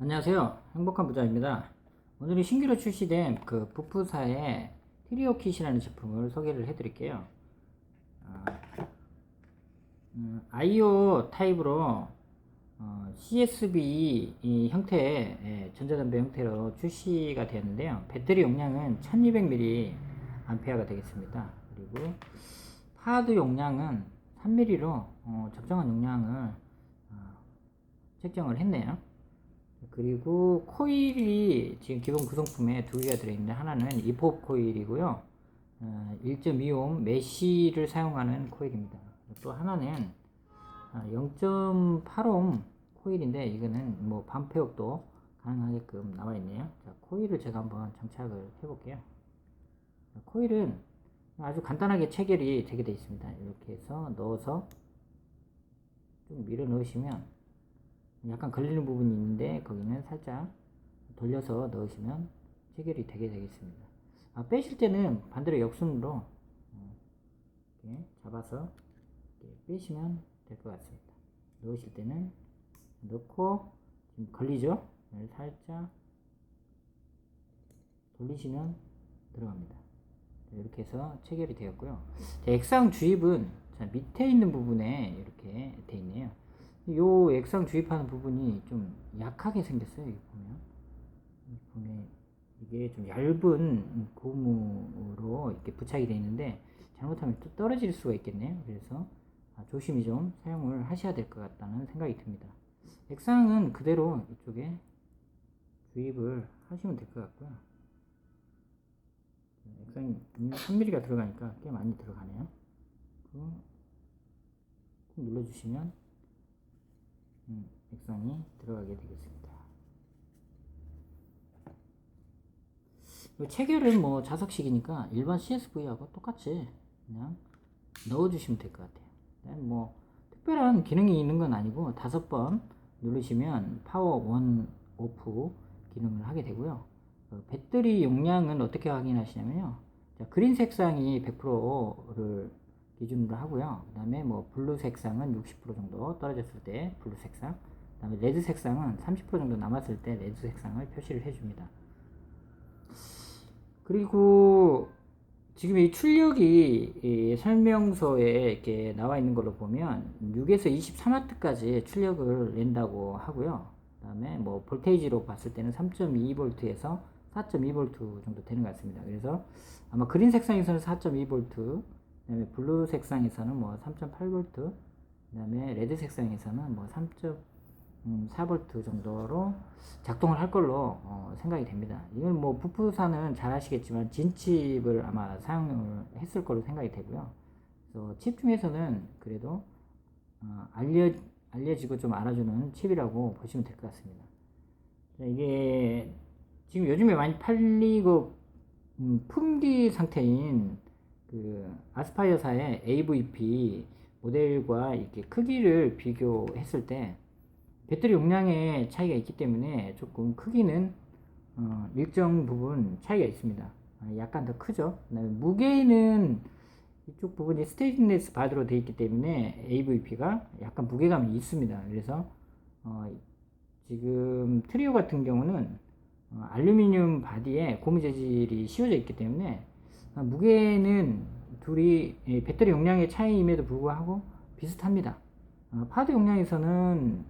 안녕하세요. 행복한 부자입니다. 오늘은 신규로 출시된 그 부프사의 트리오 킷이라는 제품을 소개를 해드릴게요. 아, 음, IO 타입으로 어, CSB 이 형태의 예, 전자담배 형태로 출시가 되었는데요. 배터리 용량은 1200mAh가 되겠습니다. 그리고 파드 용량은 3mm로 어, 적정한 용량을 어, 책정을 했네요. 그리고 코일이 지금 기본 구성품에 두 개가 들어있는데 하나는 이포 코일이고요. 어, 1.25옴 메쉬를 사용하는 코일입니다. 또 하나는 0.8옴 코일인데 이거는 뭐 반폐역도 가능하게끔 나와 있네요. 자, 코일을 제가 한번 장착을 해볼게요. 자, 코일은 아주 간단하게 체결이 되게 되어 있습니다. 이렇게 해서 넣어서 좀 밀어 넣으시면 약간 걸리는 부분이 있는데 거기는 살짝 돌려서 넣으시면 체결이 되게 되겠습니다. 아, 빼실 때는 반대로 역순으로 어, 이렇게 잡아서 이렇게 빼시면 될 것 같습니다. 넣으실 때는 넣고 지금 걸리죠? 네, 살짝 돌리시면 들어갑니다. 자, 이렇게 해서 체결이 되었고요. 자, 액상 주입은 자, 밑에 있는 부분에 이렇게 돼 있네요. 요 액상 주입하는 부분이 좀 약하게 생겼어요. 여기 보면. 여기 보면 이게 좀 얇은 고무로 이렇게 부착이 되어 있는데 잘못하면 또 떨어질 수가 있겠네요. 그래서 아, 조심히 좀 사용을 하셔야 될 것 같다는 생각이 듭니다. 액상은 그대로 이쪽에 주입을 하시면 될 것 같고요. 액상이 3mm가 들어가니까 꽤 많이 들어가네요. 꾹 눌러주시면 음, 액상이 들어가게 되겠습니다. 이 체결은 뭐 자석식이니까 일반 CSV하고 똑같이 그냥 넣어주시면 될 것 같아요. 네, 뭐 특별한 기능이 있는 건 아니고 다섯 번 누르시면 파워 원 오프 기능을 하게 되고요. 그 배터리 용량은 어떻게 확인하시냐면요. 자, 그린 색상이 100%를 기준으로 하고요. 그 다음에 뭐 블루 색상은 60% 정도 떨어졌을 때 블루 색상, 그 다음에 레드 색상은 30% 정도 남았을 때 레드 색상을 표시를 해줍니다. 그리고 지금 이 출력이 이 설명서에 이렇게 나와 있는 걸로 보면 6에서 23W까지 출력을 낸다고 하고요. 그 다음에 뭐 볼테이지로 봤을 때는 3.2V에서 4.2V 정도 되는 것 같습니다. 그래서 아마 그린 색상에서는 4.2V, 그 다음에 블루 색상에서는 뭐 3.8V, 그 다음에 레드 색상에서는 뭐 3.4V 정도로 작동을 할 걸로 어, 생각이 됩니다. 이건 뭐 부프사는 잘 아시겠지만 진칩을 아마 사용을 했을 걸로 생각이 되고요. 그래서 칩 중에서는 그래도 어, 알려 알려지고 좀 알아주는 칩이라고 보시면 될 것 같습니다. 자, 이게 지금 요즘에 많이 팔리고 음, 품귀 상태인 그 아스파이어사의 AVP 모델과 이렇게 크기를 비교했을 때 배터리 용량의 차이가 있기 때문에 조금 크기는 어, 일정 부분 차이가 있습니다. 아, 약간 더 크죠. 무게는 이쪽 부분이 스테인리스 바드로 되어 있기 때문에 AVP가 약간 무게감이 있습니다. 그래서 어, 지금 트리오 같은 경우는 어, 알루미늄 바디에 고무 재질이 씌워져 있기 때문에 어, 무게는 둘이 예, 배터리 용량의 차이임에도 불구하고 비슷합니다. 어, 파드 용량에서는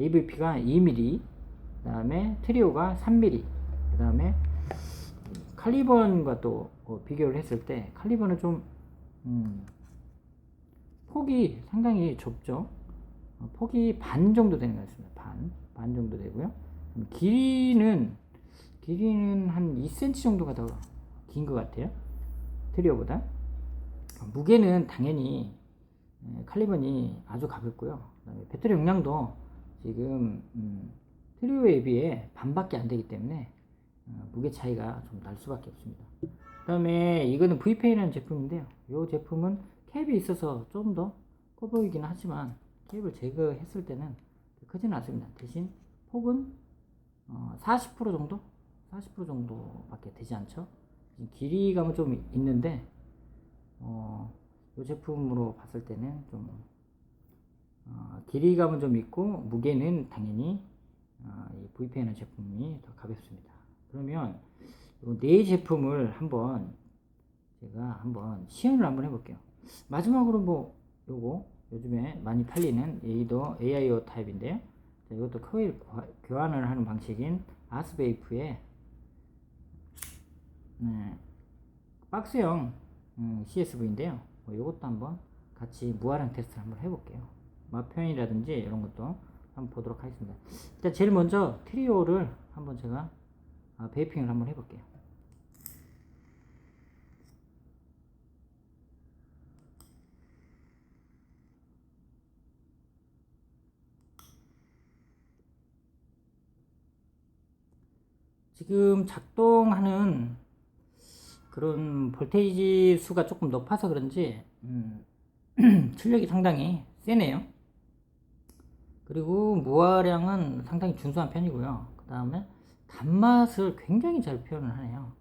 AVP가 2mm, 그 다음에 트리오가 3mm, 그 다음에 칼리번과 또 어, 비교를 했을 때 칼리번은 좀 음, 폭이 상당히 좁죠. 어, 폭이 반 정도 되는 것 같습니다. 반, 반 정도 되고요. 길이는 길이는 한 2cm 정도가 더 긴 것 같아요. 트리오보다. 어, 무게는 당연히 에, 칼리번이 아주 가볍고요. 배터리 용량도 지금 음, 트리오에 비해 반밖에 안 되기 때문에 어, 무게 차이가 좀 날 수밖에 없습니다. 그 다음에 이거는 VPA라는 제품인데요. 이 제품은 캡이 있어서 좀 더 커 보이긴 하지만 캡을 제거했을 때는 크지는 않습니다. 대신 폭은 어, 40% 정도? 40% 정도밖에 되지 않죠. 길이감은 좀 있는데 어, 이 제품으로 봤을 때는 좀 어, 길이감은 좀 있고 무게는 당연히 어, 이 V펜의 제품이 더 가볍습니다. 그러면 이네 제품을 한번 제가 한번 시연을 한번 해볼게요. 마지막으로 뭐 요거 요즘에 많이 팔리는 에이더 AIO 타입인데요. 자, 이것도 코일 과- 교환을 하는 방식인 아스베이프의 네, 박스형 음, CSV인데요. 뭐 이것도 한번 같이 무화랑 테스트를 한번 해볼게요. 맛 표현이라든지 이런 것도 한번 보도록 하겠습니다. 일단 제일 먼저 트리오를 한번 제가 아, 베이핑을 한번 해볼게요. 지금 작동하는 그런 볼테이지 수가 조금 높아서 그런지 음, 출력이 상당히 세네요. 그리고 무화량은 상당히 준수한 편이고요. 그 다음에 단맛을 굉장히 잘 표현을 하네요.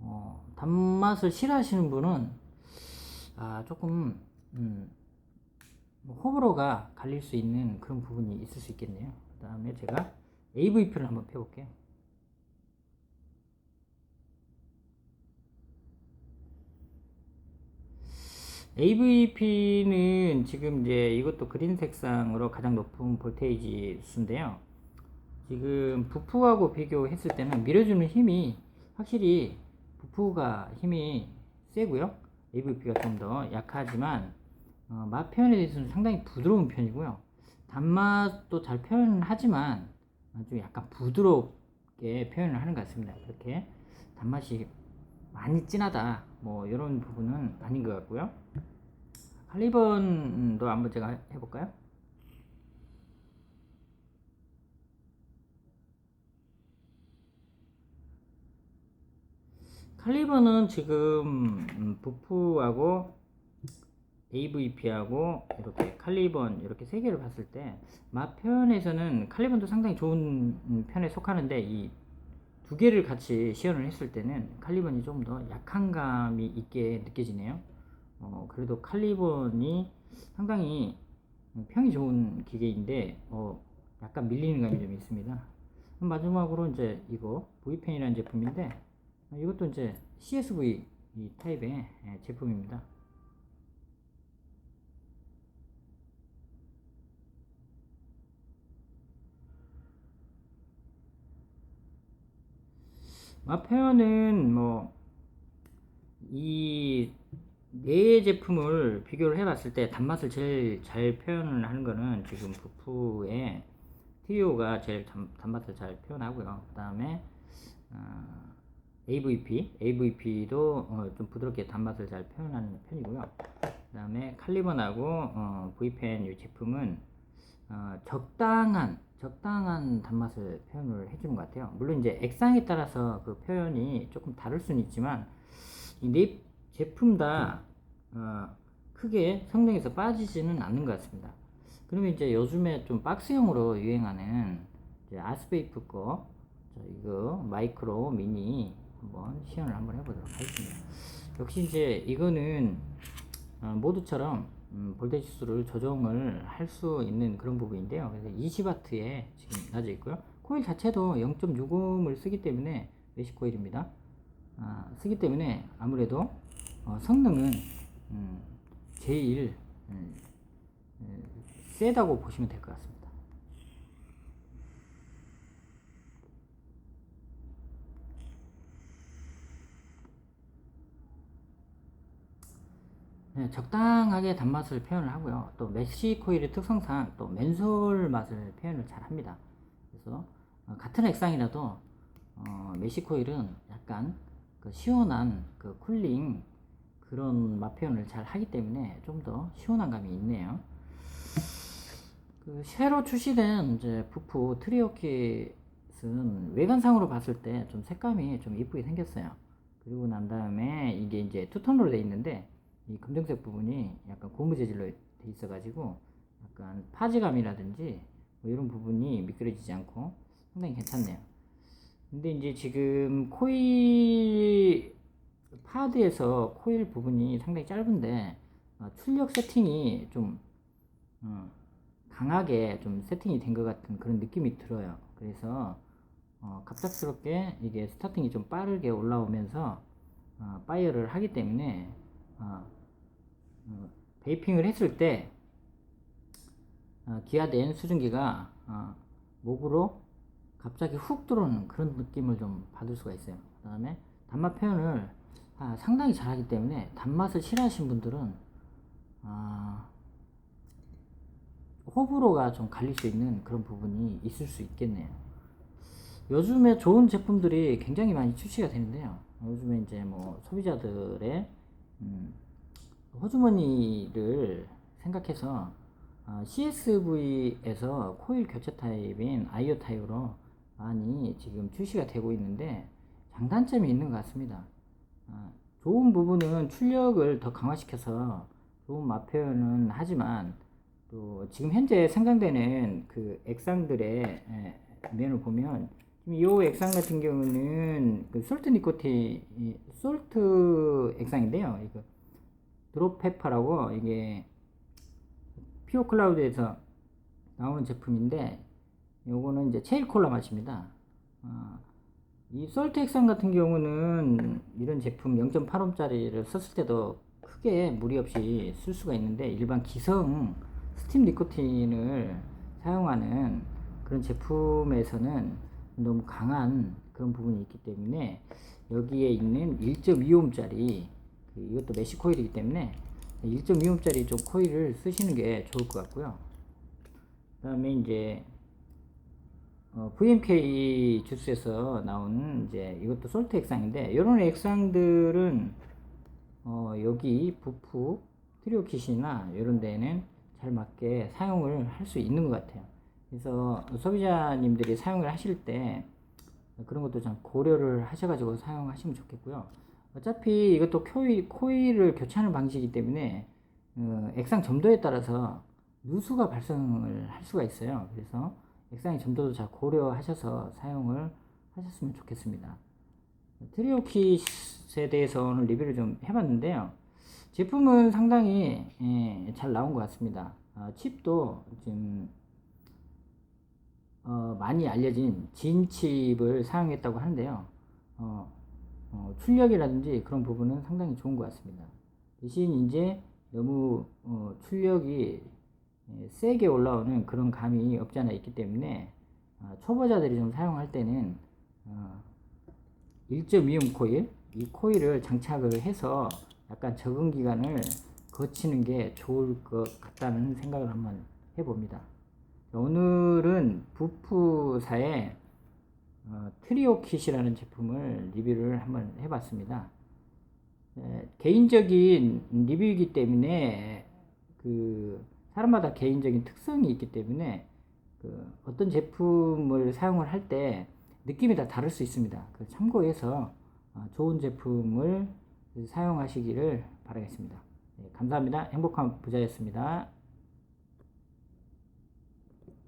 어, 단맛을 싫어하시는 분은 아, 조금 음, 뭐 호불호가 갈릴 수 있는 그런 부분이 있을 수 있겠네요. 그 다음에 제가 AVP를 한번 펴볼게요. AVP는 지금 이제 이것도 그린 색상으로 가장 높은 볼테이지 수인데요. 지금 부프하고 비교했을 때는 밀어주는 힘이 확실히 부프가 힘이 세고요. AVP가 좀 더 약하지만 어, 맛 표현에 대해서는 상당히 부드러운 편이고요. 단맛도 잘 표현하지만 좀 약간 부드럽게 표현을 하는 것 같습니다. 그렇게 단맛이 많이 진하다 뭐 이런 부분은 아닌 것 같고요. 칼리번도 한번 제가 해볼까요? 칼리버는 지금 음, 부프하고 AVP하고 이렇게 칼리번 이렇게 세 개를 봤을 때 맛 표현에서는 칼리번도 상당히 좋은 음, 편에 속하는데 이 두 개를 같이 시연을 했을 때는 칼리번이 좀 더 약한 감이 있게 느껴지네요. 어, 그래도 칼리번이 상당히 평이 좋은 기계인데 어, 약간 밀리는 감이 좀 있습니다. 마지막으로 이제 이거 V펜이라는 제품인데 어, 이것도 이제 CSV 이 타입의 예, 제품입니다. 맛 표현은 뭐이 네 제품을 비교를 해봤을 때 단맛을 제일 잘 표현을 하는 거는 지금 부프의 티오가 제일 단, 단맛을 잘 표현하고요. 그 다음에 어, AVP, AVP도 어, 좀 부드럽게 단맛을 잘 표현하는 편이고요. 그 다음에 칼리번하고 어, V펜 이 제품은 어, 적당한 적당한 단맛을 표현을 해주는 것 같아요. 물론 이제 액상에 따라서 그 표현이 조금 다를 수는 있지만 이네 제품 다 어, 크게 성능에서 빠지지는 않는 것 같습니다. 그러면 이제 요즘에 좀 박스형으로 유행하는 이제 아스페이프 거 자, 이거 마이크로 미니 한번 시연을 한번 해보도록 하겠습니다. 역시 이제 이거는 어, 모두처럼 음, 볼테이지 수를 조정을 할 수 있는 그런 부분인데요. 그래서 20W에 지금 놔져 있고요. 코일 자체도 0.65을 쓰기 때문에 메시 코일입니다. 아, 쓰기 때문에 아무래도 어, 성능은 음, 제일 음, 음, 세다고 보시면 될 것 같습니다. 네, 적당하게 단맛을 표현을 하고요. 또 메쉬 코일의 특성상 또 맨솔 맛을 표현을 잘 합니다. 그래서 어, 같은 액상이라도 어, 메쉬 코일은 약간 그 시원한 그 쿨링 그런 맛 표현을 잘 하기 때문에 좀 더 시원한 감이 있네요. 그 새로 출시된 이제 부프 트리오킷은 외관상으로 봤을 때 좀 색감이 좀 이쁘게 생겼어요. 그리고 난 다음에 이게 이제 투톤으로 되어 있는데 이 검정색 부분이 약간 고무 재질로 돼 있어가지고 약간 파지감이라든지 뭐 이런 부분이 미끄러지지 않고 상당히 괜찮네요. 근데 이제 지금 코일 파드에서 코일 부분이 상당히 짧은데 어, 출력 세팅이 좀 어, 강하게 좀 세팅이 된 것 같은 그런 느낌이 들어요. 그래서 어, 갑작스럽게 이게 스타팅이 좀 빠르게 올라오면서 어, 파이어를 하기 때문에 어, 어, 베이핑을 했을 때 어, 기화된 수증기가 어, 목으로 갑자기 훅 들어오는 그런 느낌을 좀 받을 수가 있어요. 그 다음에 단맛 표현을 아, 상당히 잘하기 때문에 단맛을 싫어하시는 분들은 아, 호불호가 좀 갈릴 수 있는 그런 부분이 있을 수 있겠네요. 요즘에 좋은 제품들이 굉장히 많이 출시가 되는데요. 요즘에 이제 뭐 소비자들의 음, 호주머니를 생각해서 어, CSV에서 코일 교체 타입인 아이오 타입으로 많이 지금 출시가 되고 있는데 장단점이 있는 것 같습니다. 어, 좋은 부분은 출력을 더 강화시켜서 좋은 맛 표현은 하지만 또 지금 현재 생산되는 그 액상들의 에, 면을 보면 이 액상 같은 경우는 그 솔트 니코틴 이 솔트 액상인데요. 이거 드롭페퍼라고 이게 피오 클라우드에서 나오는 제품인데 요거는 이제 체일 콜라 맛입니다. 어, 이 솔트 액상 같은 경우는 이런 제품 0.8옴짜리를 썼을 때도 크게 무리 없이 쓸 수가 있는데 일반 기성 스팀 니코틴을 사용하는 그런 제품에서는 너무 강한 그런 부분이 있기 때문에 여기에 있는 1.2옴짜리 그 이것도 메쉬 코일이기 때문에 1.2옴짜리 좀 코일을 쓰시는 게 좋을 것 같고요. 그 다음에 이제 어, VMK 주스에서 나온 이제 이것도 솔트 액상인데 이런 액상들은 어, 여기 부프 트리오 킷이나 이런 데는 잘 맞게 사용을 할 수 있는 것 같아요. 그래서 소비자님들이 사용을 하실 때 그런 것도 좀 고려를 하셔가지고 사용하시면 좋겠고요. 어차피 이것도 코일, 코일을 교체하는 방식이기 때문에 어, 액상 점도에 따라서 누수가 발생을 할 수가 있어요. 그래서 액상의 점도도 잘 고려하셔서 사용을 하셨으면 좋겠습니다. 트리오킷에 대해서 오늘 리뷰를 좀 해봤는데요. 제품은 상당히 예, 잘 나온 것 같습니다. 어, 칩도 지금 어, 많이 알려진 진 칩을 사용했다고 하는데요. 어, 어, 출력이라든지 그런 부분은 상당히 좋은 것 같습니다. 대신 이제 너무 어, 출력이 예, 세게 올라오는 그런 감이 없지 않아 있기 때문에 어, 초보자들이 좀 사용할 때는 어, 1.2음 코일 이 코일을 장착을 해서 약간 적응 기간을 거치는 게 좋을 것 같다는 생각을 한번 해봅니다. 오늘은 부프사의 어, 트리오 킷이라는 제품을 리뷰를 한번 해봤습니다. 에, 개인적인 리뷰이기 때문에 그 사람마다 개인적인 특성이 있기 때문에 그 어떤 제품을 사용을 할 때 느낌이 다 다를 수 있습니다. 그 참고해서 어, 좋은 제품을 사용하시기를 바라겠습니다. 네, 감사합니다. 행복한 부자였습니다.